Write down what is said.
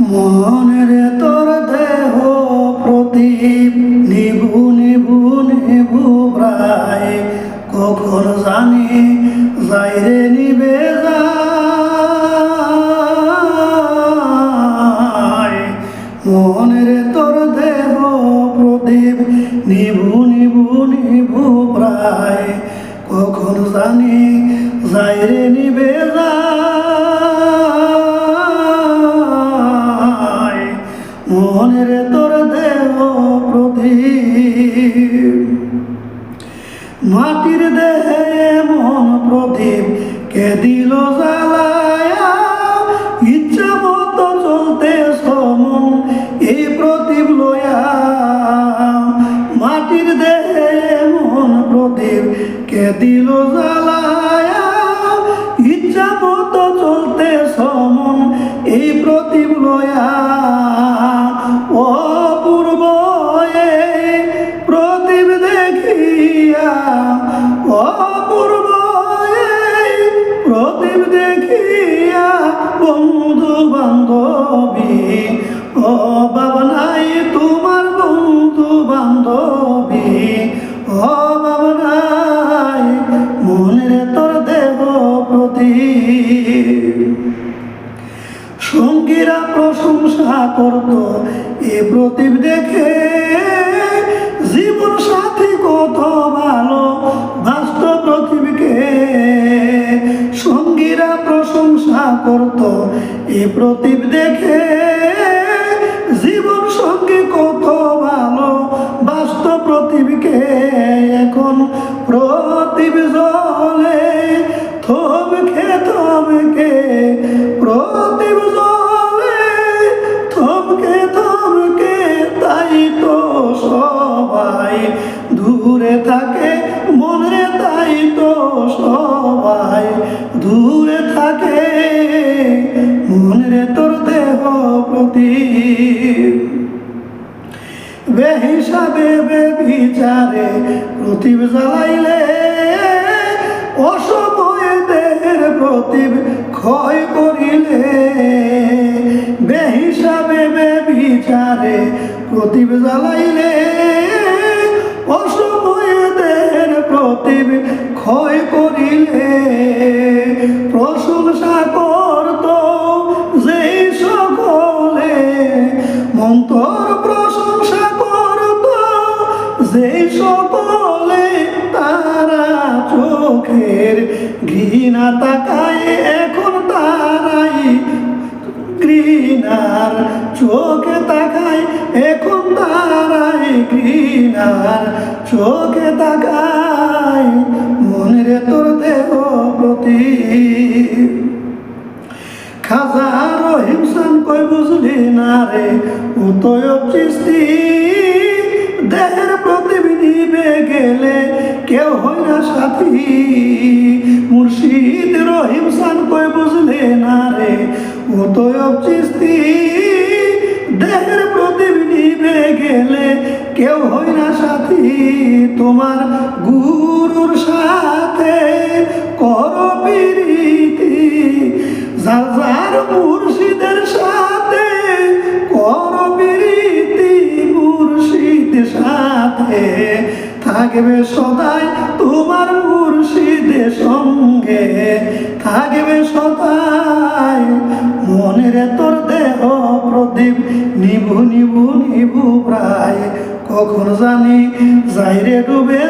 মনের তোর দেহ প্রদীপ, নিভু নিভু নিভু প্রায়। কখন জানি যাইরে নিবে যায়। মনের তোর দেহ প্রদীপ, নিভু নিভু নিভু প্রায়। কখন জানি যাইরে নিবে যায়। মনের তোর দেহ প্রদীপ। মাটির দেহে মন প্রদীপ, কে দিল জ্বালায়া? ইচ্ছা মতো চলতে সমন এই প্রদীপ লয়া। মাটির দেহে মন প্রদীপ, কে দিল জ্বালায়া? ইচ্ছা মতো চলতে সমন এই প্রদীপ লয়া। বন্ধু বান্ধবী ও বাবনাই তোমার বন্ধু বান্ধবী ও বাবনাই মনের তোর দেহ প্রদীপ। সঙ্গীরা প্রশংসা করত এ প্রদীপ দেখে। করত এ প্রতীপ দেখে জীবন সঙ্গে কত ভালো। বাস্তব প্রতীপকে এখন প্রতীপ জলে প্রদীপ। বেহিসাবে বেবিচারে প্রতিব জ্বালাইলে অসময়ে দেহের প্রতিব ক্ষয় করিলে। বেহিসাবে বেবিচারে প্রতিব জ্বালাইলে অসময়ে দেহের প্রতিব ক্ষয় মন্তর প্রশংসা করত যে সকলে তারা চোখের ঘৃণা তাকায়, এখন তারাই ঘৃণার চোখে তাকায়, এখন তারাই ঘৃণার চোখে তাকায়। মনের তোর দেহ প্রতি কই বুঝলি না রে? উতয়ব চিস্তি দেহের নিবে গেলে কেউ হয় না সাথী। মুর্শিদ রহিমসান কই বুঝলে না রে? চিস্তি দেহের নিবে গেলে কেউ হয় না সাথী। তোমার গুরুর সাথে কর প্রীতি। যার মুর্শিদের সাথে সাথে থাকবে সদাই তোমার মুর্শিদের সঙ্গে। থাকবে সদাই মনের তোর দেহ প্রদীপ, নিভু নিভু নিভু প্রায়। কখন জানি যাইরে ডুবে